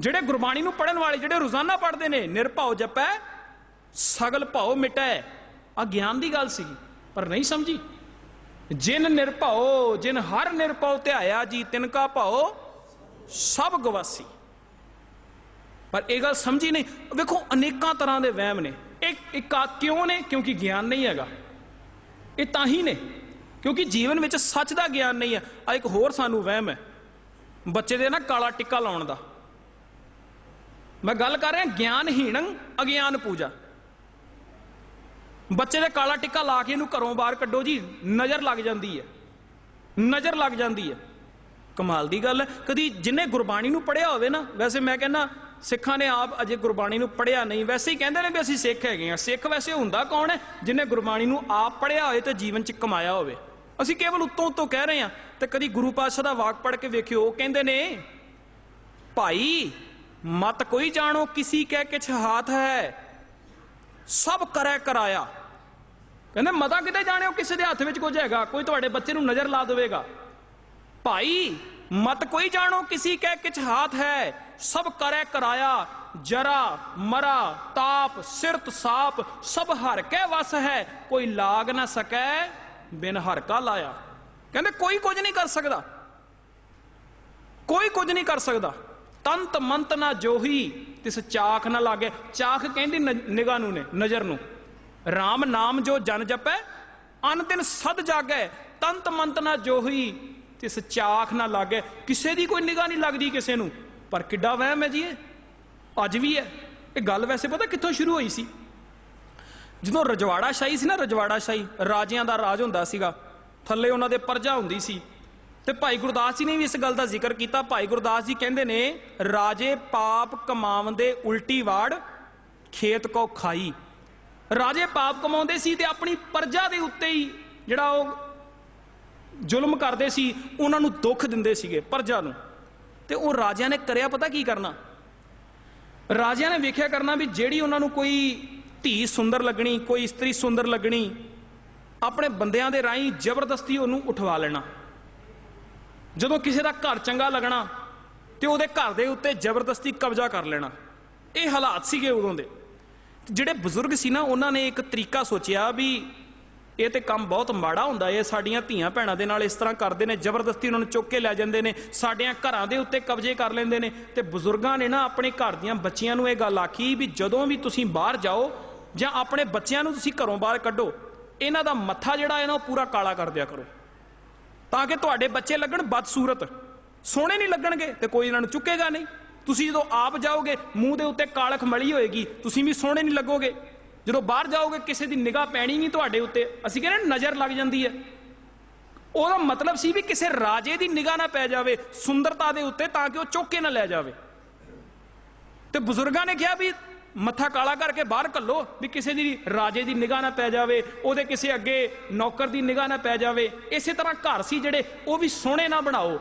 ਜਿਹੜੇ ਗੁਰਬਾਣੀ ਨੂੰ ਪੜਨ ਵਾਲੇ ਜਿਹੜੇ ਰੋਜ਼ਾਨਾ ਪੜਦੇ ਨੇ, ਨਿਰਭਉ ਜਪੈ, ਸਗਲ ਭਉ ਮਿਟੈ। ਆ ਗਿਆਨ ਦੀ ਗੱਲ ਸੀ ਪਰ ਨਹੀਂ ਸਮਝੀ। ਜਿਨ ਨਿਰਭਉ, ਜਿਨ ਹਰ ਨਿਰਭਉ ਧਿਆਇਆ ਜੀ, ਤਿਨ ਕਾ ਭਉ, ਸਭ ਗਵਾਸੀ। ਪਰ ਇਹ ਗੱਲ ਸਮਝੀ ਨਹੀਂ। ਵੇਖੋ, ਅਨੇਕਾਂ ਤਰ੍ਹਾਂ ਦੇ ਵਹਿਮ ਨੇ। ਇੱਕ ਇੱਕ ਆ ਕਿਉਂ ਨੇ? ਕਿਉਂਕਿ ਗਿਆਨ ਨਹੀਂ ਹੈਗਾ। ਇਹ ਤਾਂ ਹੀ ਨੇ। ਕਿਉਂਕਿ ਜੀਵਨ ਵਿੱਚ ਸੱਚ ਦਾ ਗਿਆਨ ਨਹੀਂ ਹੈ। ਆ ਇੱਕ ਹੋਰ ਸਾਨੂੰ ਵਹਿਮ ਹੈ। ਬੱਚੇ ਦੇ ਨਾ ਕਾਲਾ ਟਿੱਕਾ ਲਾਉਣ ਦਾ। ਮੈਂ ਗੱਲ ਕਰ ਰਿਹਾ, ਗਿਆਨਹੀਣ ਅਗਿਆਨ ਪੂਜਾ। ਬੱਚੇ ਦੇ ਕਾਲਾ ਟਿੱਕਾ ਲਾ ਕੇ ਇਹਨੂੰ ਘਰੋਂ ਬਾਹਰ ਕੱਢੋ ਜੀ, ਨਜ਼ਰ ਲੱਗ ਜਾਂਦੀ ਹੈ। ਨਜ਼ਰ ਲੱਗ ਜਾਂਦੀ ਹੈ। ਕਮਾਲ ਦੀ ਗੱਲ, ਕਦੀ ਜਿਨੇ ਗੁਰਬਾਣੀ ਨੂੰ ਪੜਿਆ ਹੋਵੇ ਨਾ, ਵੈਸੇ ਮੈਂ ਕਹਿੰਦਾ, ਸਿੱਖਾਂ ਨੇ ਆਪ ਅਜੇ ਗੁਰਬਾਣੀ ਨੂੰ ਪੜਿਆ ਨਹੀਂ, ਵੈਸੇ ਹੀ ਕਹਿੰਦੇ ਨੇ ਵੀ ਅਸੀਂ ਸਿੱਖ ਹੈਗੇ ਆ ਸਿੱਖ ਵੈਸੇ ਹੁੰਦਾ ਕੌਣ ਹੈ? ਜਿਨੇ ਗੁਰਬਾਣੀ ਨੂੰ ਆਪ ਪੜਿਆ ਹੋਵੇ ਤੇ ਜੀਵਨ 'ਚ ਕਮਾਇਆ ਹੋਵੇ। ਅਸੀਂ ਕੇਵਲ ਉੱਤੋਂ ਉੱਤੋਂ ਕਹਿ ਰਹੇ ਹਾਂ ਤੇ ਕਦੀ ਗੁਰੂ ਪਾਤਸ਼ਾਹ ਦਾ ਵਾਕ ਪੜ੍ਹ ਕੇ ਵੇਖਿਓ, ਉਹ ਕਹਿੰਦੇ ਨੇ, ਭਾਈ ਮਤ ਕੋਈ ਜਾਣੋ ਕਿਸੀ ਕਹਿ ਕਿਛ ਹਾਥ ਹੈ ਸਭ ਕਰੈ ਕਰਾਇਆ ਕਹਿੰਦੇ ਮਤਾ ਕਿਤੇ ਜਾਣਿਓ ਕਿਸੇ ਦੇ ਹੱਥ ਵਿੱਚ ਕੁਝ ਹੈਗਾ ਕੋਈ ਤੁਹਾਡੇ ਬੱਚੇ ਨੂੰ ਨਜ਼ਰ ਲਾ ਦੇਵੇਗਾ ਭਾਈ ਮਤ ਕੋਈ ਜਾਣੋ ਕਿਸੀ ਕਹਿ ਕਿਛ ਹਾਥ ਹੈ ਸਭ ਕਰੈ ਕਰਾਇਆ ਜਰਾ ਮਰਾ ਤਾਪ ਸਿਰਤ ਸਾਪ ਸਭ ਹਰ ਕੇ ਵਸ ਹੈ ਕੋਈ ਲਾਗ ਨਾ ਸਕੈ ਬਿਨ ਹਰਕਾ ਲਾਇਆ ਕਹਿੰਦੇ ਕੋਈ ਕੁਝ ਨਹੀਂ ਕਰ ਸਕਦਾ ਕੋਈ ਕੁਝ ਨਹੀਂ ਕਰ ਸਕਦਾ ਤੰਤ ਮੰਤ ਨਾ ਜੋਹੀ, ਤਿਸ ਚਾਖ ਨਾ ਲਾਗੇ। ਚਾਖ ਕਹਿੰਦੀ ਨਿਗਾਹ ਨੂੰ ਨੇ, ਨਜ਼ਰ ਨੂੰ। RAM ਨਾਮ ਜੋ ਜਨ ਜਪੈ, ਅਨ ਦਿਨ ਸਦ ਜਾਗੈ। ਤੰਤ ਮੰਤ ਨਾ ਜੋਹੀ, ਤਿਸ ਚਾਖ ਨਾ ਲਾਗੇ। ਕਿਸੇ ਦੀ ਕੋਈ ਨਿਗਾਹ ਨਹੀਂ ਲੱਗਦੀ ਕਿਸੇ ਨੂੰ। ਪਰ ਕਿੱਡਾ ਵਹਿਮ ਹੈ ਜੀ ਇਹ। ਅੱਜ ਵੀ ਹੈ। ਇਹ ਗੱਲ ਵੈਸੇ ਪਤਾ ਕਿੱਥੋਂ ਸ਼ੁਰੂ ਹੋਈ ਸੀ? ਜਦੋਂ ਰਜਵਾੜਾ ਸ਼ਾਹੀ ਸੀ ਨਾ ਰਜਵਾੜਾ ਸ਼ਾਹੀ ਰਾਜਿਆਂ ਦਾ ਰਾਜ ਹੁੰਦਾ ਸੀਗਾ। ਥੱਲੇ ਉਹਨਾਂ ਦੇ ਪਰਜਾ ਹੁੰਦੀ ਸੀ। ਤੇ ਭਾਈ ਗੁਰਦਾਸ ਜੀ ਨੇ ਵੀ ਇਸ ਗੱਲ ਦਾ ਜ਼ਿਕਰ ਕੀਤਾ। ਭਾਈ ਗੁਰਦਾਸ ਜੀ ਕਹਿੰਦੇ ਨੇ, ਰਾਜੇ ਪਾਪ ਕਮਾਵੰਦੇ ਉਲਟੀ ਵਾੜ, ਖੇਤ ਕੋ ਖਾਈ। ਰਾਜੇ ਪਾਪ ਕਮਾਉਂਦੇ ਸੀ ਤੇ ਆਪਣੀ ਪਰਜਾ ਦੇ ਉੱਤੇ ਹੀ ਜਿਹੜਾ ਉਹ ਜ਼ੁਲਮ ਕਰਦੇ ਸੀ, ਉਹਨਾਂ ਨੂੰ ਦੁੱਖ ਦਿੰਦੇ ਸੀਗੇ ਪਰਜਾ ਨੂੰ। ਤੇ ਉਹ ਰਾਜਿਆਂ ਨੇ ਕਰਿਆ ਪਤਾ ਕੀ ਕਰਨਾ? ਰਾਜਿਆਂ ਨੇ ਵੇਖਿਆ ਕਰਨਾ ਵੀ ਜਿਹੜੀ ਉਹਨਾਂ ਨੂੰ ਕੋਈ ਧੀ ਸੁੰਦਰ ਲੱਗਣੀ, ਕੋਈ ਇਸਤਰੀ ਸੁੰਦਰ ਲੱਗਣੀ, ਆਪਣੇ ਬੰਦਿਆਂ ਦੇ ਰਾਹੀਂ ਜ਼ਬਰਦਸਤੀ ਉਹਨੂੰ ਉਠਵਾ ਲੈਣਾ। ਜਦੋਂ ਕਿਸੇ ਦਾ ਘਰ ਚੰਗਾ ਲੱਗਣਾ ਤੇ ਉਹਦੇ ਘਰ ਦੇ ਉੱਤੇ ਜ਼ਬਰਦਸਤੀ ਕਬਜ਼ਾ ਕਰ ਲੈਣਾ। ਇਹ ਹਾਲਾਤ ਸੀਗੇ ਉਦੋਂ ਦੇ। ਜਿਹੜੇ ਬਜ਼ੁਰਗ ਸੀ ਨਾ, ਉਹਨਾਂ ਨੇ ਇੱਕ ਤਰੀਕਾ ਸੋਚਿਆ ਵੀ ਇਹ ਤੇ ਕੰਮ ਬਹੁਤ ਮਾੜਾ ਹੁੰਦਾ ਇਹ ਸਾਡੀਆਂ ਧੀਆਂ ਭੈਣਾਂ ਦੇ ਨਾਲ ਇਸ ਤਰ੍ਹਾਂ ਕਰਦੇ ਨੇ, ਜ਼ਬਰਦਸਤੀ ਉਹਨਾਂ ਨੂੰ ਚੁੱਕ ਕੇ ਲੈ ਜਾਂਦੇ ਨੇ, ਸਾਡਿਆਂ ਘਰਾਂ ਦੇ ਉੱਤੇ ਕਬਜ਼ੇ ਕਰ ਲੈਂਦੇ ਨੇ ਤੇ ਬਜ਼ੁਰਗਾਂ ਨੇ ਨਾ ਆਪਣੇ ਘਰ ਦੀਆਂ ਬੱਚੀਆਂ ਨੂੰ ਇਹ ਗੱਲ ਆਖੀ ਵੀ ਜਦੋਂ ਵੀ ਤੁਸੀਂ ਬਾਹਰ ਜਾਓ ਜਾਂ ਆਪਣੇ ਬੱਚਿਆਂ ਨੂੰ ਤੁਸੀਂ ਘਰੋਂ ਬਾਹਰ ਕੱਢੋ, ਇਹਨਾਂ ਦਾ ਮੱਥਾ ਜਿਹੜਾ ਹੈ ਨਾ ਉਹ ਪੂਰਾ ਕਾਲਾ ਕਰ ਦਿਆ ਕਰੋ। ਤਾਂ ਕਿ ਤੁਹਾਡੇ ਬੱਚੇ ਲੱਗਣ ਬਦਸੂਰਤ। ਸੋਹਣੇ ਨਹੀਂ ਲੱਗਣਗੇ ਤੇ ਕੋਈ ਇਹਨਾਂ ਨੂੰ ਚੁੱਕੇਗਾ ਨਹੀਂ। ਤੁਸੀਂ ਜਦੋਂ ਆਪ ਜਾਓਗੇ, ਮੂੰਹ ਦੇ ਉੱਤੇ ਕਾਲਖ ਮਲੀ ਹੋਏਗੀ, ਤੁਸੀਂ ਵੀ ਸੋਹਣੇ ਨਹੀਂ ਲੱਗੋਗੇ। ਜਦੋਂ ਬਾਹਰ ਜਾਓਗੇ, ਕਿਸੇ ਦੀ ਨਿਗਾਹ ਪੈਣੀ ਨਹੀਂ ਤੁਹਾਡੇ ਉੱਤੇ। ਅਸੀਂ ਕਹਿੰਦੇ ਨਜ਼ਰ ਲੱਗ ਜਾਂਦੀ ਹੈ। ਉਹਦਾ ਮਤਲਬ ਸੀ ਵੀ ਕਿਸੇ ਰਾਜੇ ਦੀ ਨਿਗਾਹ ਨਾ ਪੈ ਜਾਵੇ, ਸੁੰਦਰਤਾ ਦੇ ਉੱਤੇ ਤਾਂ ਕਿ ਉਹ ਚੁੱਕ ਕੇ ਨਾ ਲੈ ਜਾਵੇ। ਤੇ ਬਜ਼ੁਰਗਾਂ ਨੇ ਕਿਹਾ ਵੀ ਮੱਥਾ ਕਾਲਾ ਕਰਕੇ ਬਾਹਰ ਕੱਲੋ ਵੀ ਕਿਸੇ ਦੀ ਰਾਜੇ ਦੀ ਨਿਗਾਹ ਨਾ ਪੈ ਜਾਵੇ, ਉਹਦੇ ਕਿਸੇ ਅੱਗੇ ਨੌਕਰ ਦੀ ਨਿਗਾਹ ਨਾ ਪੈ ਜਾਵੇ। ਇਸੇ ਤਰ੍ਹਾਂ ਘਰ ਸੀ ਜਿਹੜੇ, ਉਹ ਵੀ ਸੋਹਣੇ ਨਾ ਬਣਾਓ।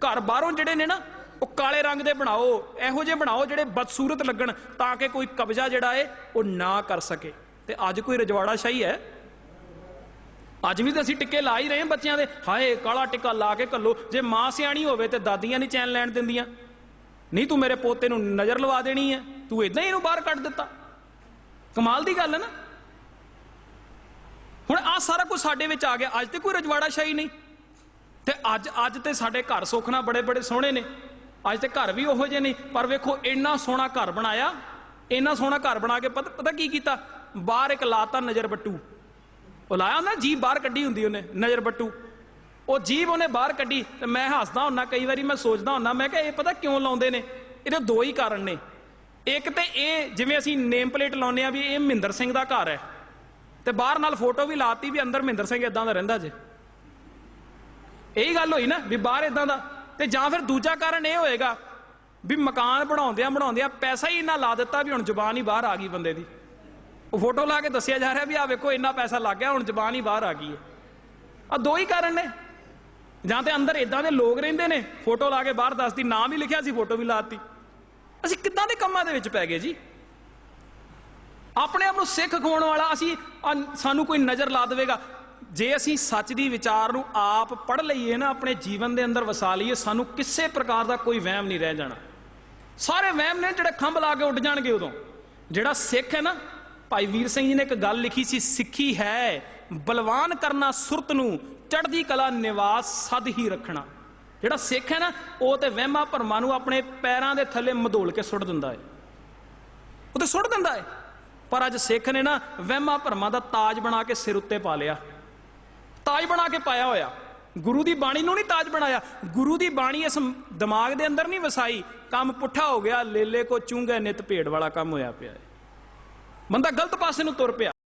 ਘਰ ਬਾਹਰੋਂ ਜਿਹੜੇ ਨੇ ਨਾ, ਉਹ ਕਾਲੇ ਰੰਗ ਦੇ ਬਣਾਓ, ਇਹੋ ਜਿਹੇ ਬਣਾਓ ਜਿਹੜੇ ਬਦਸੂਰਤ ਲੱਗਣ, ਤਾਂ ਕਿ ਕੋਈ ਕਬਜ਼ਾ ਜਿਹੜਾ ਏ, ਉਹ ਨਾ ਕਰ ਸਕੇ। ਤੇ ਅੱਜ ਕੋਈ ਰਜਵਾੜਾ ਸ਼ਾਹੀ ਹੈ? ਅੱਜ ਵੀ ਤਾਂ ਅਸੀਂ ਟਿੱਕੇ ਲਾ ਹੀ ਰਹੇ ਹਾਂ ਬੱਚਿਆਂ ਦੇ। ਹਾਏ, ਕਾਲਾ ਟਿੱਕਾ ਲਾ ਕੇ ਕੱਲੋ, ਜੇ ਮਾਂ ਸਿਆਣੀ ਹੋਵੇ ਤੇ ਦਾਦੀਆਂ ਨਹੀਂ ਚੈਨ ਲੈਣ ਦਿੰਦੀਆਂ। ਨਹੀਂ ਤੂੰ ਮੇਰੇ ਪੋਤੇ ਨੂੰ ਨਜ਼ਰ ਲਵਾ ਦੇਣੀ ਹੈ। ਤੂੰ ਇਦਾਂ ਹੀ ਇਹਨੂੰ ਬਾਹਰ ਕੱਢ ਦਿੱਤਾ। ਕਮਾਲ ਦੀ ਗੱਲ ਹੈ ਨਾ। ਹੁਣ ਆ ਸਾਰਾ ਕੁਝ ਸਾਡੇ ਵਿੱਚ ਆ ਗਿਆ। ਅੱਜ ਤੇ ਕੋਈ ਰਜਵਾੜਾ ਸ਼ਾਹੀ ਨਹੀਂ। ਤੇ ਅੱਜ ਅੱਜ ਤੇ ਸਾਡੇ ਘਰ ਸੁਖਣਾ ਬੜੇ ਬੜੇ ਸੋਹਣੇ ਨੇ। ਅੱਜ ਤੇ ਘਰ ਵੀ ਉਹੋ ਜਿਹੇ ਨਹੀਂ ਪਰ ਵੇਖੋ, ਇੰਨਾ ਸੋਹਣਾ ਘਰ ਬਣਾਇਆ। ਇੰਨਾ ਸੋਹਣਾ ਘਰ ਬਣਾ ਕੇ ਪਤਾ ਪਤਾ ਕੀ ਕੀਤਾ? ਬਾਹਰ ਇੱਕ ਲਾਤਾ ਨਜ਼ਰ ਬੱਟੂ। ਉਹ ਲਾਇਆ ਹੁੰਦਾ ਜੀਬ ਬਾਹਰ ਕੱਢੀ ਹੁੰਦੀ ਉਹਨੇ, ਨਜ਼ਰ ਬੱਟੂ। ਉਹ ਜੀਬ ਉਹਨੇ ਬਾਹਰ ਕੱਢੀ ਤੇ ਮੈਂ ਹੱਸਦਾ ਹੁੰਨਾ, ਕਈ ਵਾਰੀ ਮੈਂ ਸੋਚਦਾ ਹੁੰਨਾ, ਮੈਂ ਕਿਹਾ ਇਹ ਪਤਾ ਕਿਉਂ ਲਾਉਂਦੇ ਨੇ? ਇਹਦੇ ਦੋ ਹੀ ਕਾਰਨ ਨੇ। ਇੱਕ ਤੇ ਇਹ ਜਿਵੇਂ ਅਸੀਂ ਨੇਮ ਪਲੇਟ ਲਾਉਂਦੇ ਆ ਵੀ ਇਹ ਮਹਿੰਦਰ ਸਿੰਘ ਦਾ ਘਰ ਹੈ। ਤੇ ਬਾਹਰ ਨਾਲ ਫੋਟੋ ਵੀ ਲਾਤੀ ਵੀ ਅੰਦਰ ਮਹਿੰਦਰ ਸਿੰਘ ਇਦਾਂ ਦਾ ਰਹਿੰਦਾ ਜੇ। ਇਹੀ ਗੱਲ ਹੋਈ ਨਾ ਵੀ ਬਾਹਰ ਇਦਾਂ ਦਾ। ਤੇ ਜਾਂ ਫਿਰ ਦੂਜਾ ਕਾਰਨ ਇਹ ਹੋਏਗਾ ਵੀ ਮਕਾਨ ਬਣਾਉਂਦਿਆਂ ਬਣਾਉਂਦਿਆਂ ਪੈਸਾ ਹੀ ਇੰਨਾ ਲਾ ਦਿੱਤਾ ਵੀ ਹੁਣ ਜ਼ੁਬਾਨ ਹੀ ਬਾਹਰ ਆ ਗਈ ਬੰਦੇ ਦੀ। ਉਹ ਫੋਟੋ ਲਾ ਕੇ ਦੱਸਿਆ ਜਾ ਰਿਹਾ ਵੀ ਆ ਵੇਖੋ ਇੰਨਾ ਪੈਸਾ ਲੱਗ ਗਿਆ, ਹੁਣ ਜ਼ੁਬਾਨ ਹੀ ਬਾਹਰ ਆ ਗਈ ਹੈ। ਆ ਦੋ ਹੀ ਕਾਰਨ ਨੇ। ਜਾਂ ਤੇ ਅੰਦਰ ਇਦਾਂ ਦੇ ਲੋਕ ਰਹਿੰਦੇ ਨੇ ਫੋਟੋ ਲਾ ਕੇ ਬਾਹਰ ਦੱਸਦੀ, ਨਾਮ ਵੀ ਲਿਖਿਆ ਸੀ ਫੋਟੋ ਵੀ ਲਾਤੀ ਅਸੀਂ ਕਿੱਦਾਂ ਦੇ ਕੰਮਾਂ ਦੇ ਵਿੱਚ ਪੈ ਗਏ ਜੀ? ਆਪਣੇ ਆਪ ਨੂੰ ਸਿੱਖ ਖਵਾਉਣ ਵਾਲਾ ਅਸੀਂ ਸਾਨੂੰ ਕੋਈ ਨਜ਼ਰ ਲਾ ਦੇਵੇਗਾ। ਜੇ ਅਸੀਂ ਸੱਚ ਦੀ ਵਿਚਾਰ ਨੂੰ ਆਪ ਪੜ ਲਈਏ ਨਾ, ਆਪਣੇ ਜੀਵਨ ਦੇ ਅੰਦਰ ਵਸਾ ਲਈਏ, ਸਾਨੂੰ ਕਿਸੇ ਪ੍ਰਕਾਰ ਦਾ ਕੋਈ ਵਹਿਮ ਨਹੀਂ ਰਹਿ ਜਾਣਾ। ਸਾਰੇ ਵਹਿਮ ਨੇ ਜਿਹੜੇ ਖੰਭ ਲਾ ਕੇ ਉੱਡ ਜਾਣਗੇ ਉਦੋਂ। ਜਿਹੜਾ ਸਿੱਖ ਹੈ ਨਾ, ਭਾਈ ਵੀਰ ਸਿੰਘ ਜੀ ਨੇ ਇੱਕ ਗੱਲ ਲਿਖੀ ਸੀ, ਸਿੱਖੀ ਹੈ, ਬਲਵਾਨ ਕਰਨਾ ਸੁਰਤ ਨੂੰ, ਚੜ੍ਹਦੀ ਕਲਾ ਨਿਵਾਸ ਸਦ ਹੀ ਰੱਖਣਾ। ਜਿਹੜਾ ਸਿੱਖ ਹੈ ਨਾ, ਉਹ ਤੇ ਵਹਿਮਾਂ ਭਰਮਾਂ ਨੂੰ ਆਪਣੇ ਪੈਰਾਂ ਦੇ ਥੱਲੇ ਮਧੋਲ ਕੇ ਸੁੱਟ ਦਿੰਦਾ ਹੈ। ਉਹ ਤੇ ਸੁੱਟ ਦਿੰਦਾ ਹੈ। ਪਰ ਅੱਜ ਸਿੱਖ ਨੇ ਨਾ ਵਹਿਮਾਂ ਭਰਮਾਂ ਦਾ ਤਾਜ ਬਣਾ ਕੇ ਸਿਰ ਉੱਤੇ ਪਾ ਲਿਆ। ਤਾਜ ਬਣਾ ਕੇ ਪਾਇਆ ਹੋਇਆ। ਗੁਰੂ ਦੀ ਬਾਣੀ ਨੂੰ ਨਹੀਂ ਤਾਜ ਬਣਾਇਆ। ਗੁਰੂ ਦੀ ਬਾਣੀ ਇਸ ਦਿਮਾਗ ਦੇ ਅੰਦਰ ਨਹੀਂ ਵਸਾਈ। ਕੰਮ ਪੁੱਠਾ ਹੋ ਗਿਆ, ਲੇਲੇ ਕੋ ਚੁੰਗੇ ਨਿਤ ਭੇਡ ਵਾਲਾ ਕੰਮ ਹੋਇਆ ਪਿਆ ਹੈ। ਬੰਦਾ ਗਲਤ ਪਾਸੇ ਨੂੰ ਤੁਰ ਪਿਆ।